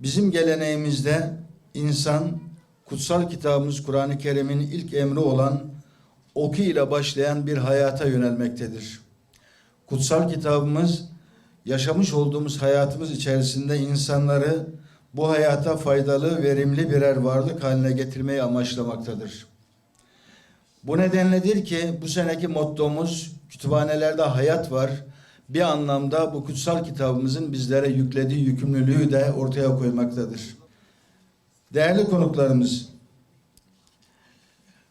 Bizim geleneğimizde insan kutsal kitabımız Kur'an-ı Kerim'in ilk emri olan oku ile başlayan bir hayata yönelmektedir. Kutsal kitabımız yaşamış olduğumuz hayatımız içerisinde insanları bu hayata faydalı, verimli birer varlık haline getirmeyi amaçlamaktadır. Bu nedenledir ki bu seneki mottomuz kütüphanelerde hayat var. Bir anlamda bu kutsal kitabımızın bizlere yüklediği yükümlülüğü de ortaya koymaktadır. Değerli konuklarımız,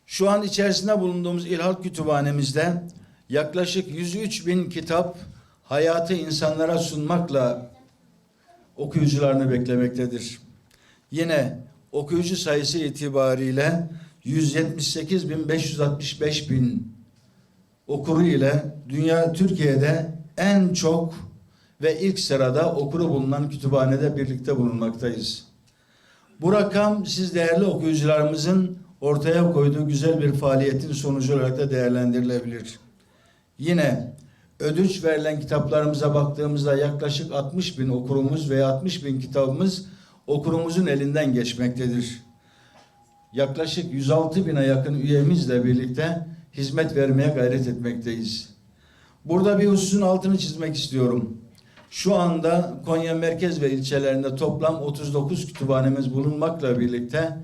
şu an içerisinde bulunduğumuz İlhak Kütüphanemizde yaklaşık 103 bin kitap hayatı insanlara sunmakla okuyucularını beklemektedir. Yine okuyucu sayısı itibariyle 178.565 bin okuru ile dünya Türkiye'de en çok ve ilk sırada okuru bulunan kütüphanede birlikte bulunmaktayız. Bu rakam siz değerli okuyucularımızın ortaya koyduğu güzel bir faaliyetin sonucu olarak da değerlendirilebilir. Yine ödünç verilen kitaplarımıza baktığımızda yaklaşık 60 bin okurumuz ve 60 bin kitabımız okurumuzun elinden geçmektedir. Yaklaşık 106 bine yakın üyemizle birlikte hizmet vermeye gayret etmekteyiz. Burada bir hususun altını çizmek istiyorum. Şu anda Konya merkez ve ilçelerinde toplam 39 kütüphanemiz bulunmakla birlikte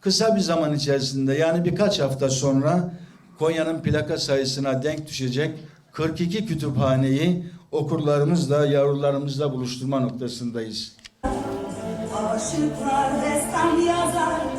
kısa bir zaman içerisinde yani birkaç hafta sonra Konya'nın plaka sayısına denk düşecek 42 kütüphaneyi okurlarımızla, yavrularımızla buluşturma noktasındayız. Aşıklar destan yazar,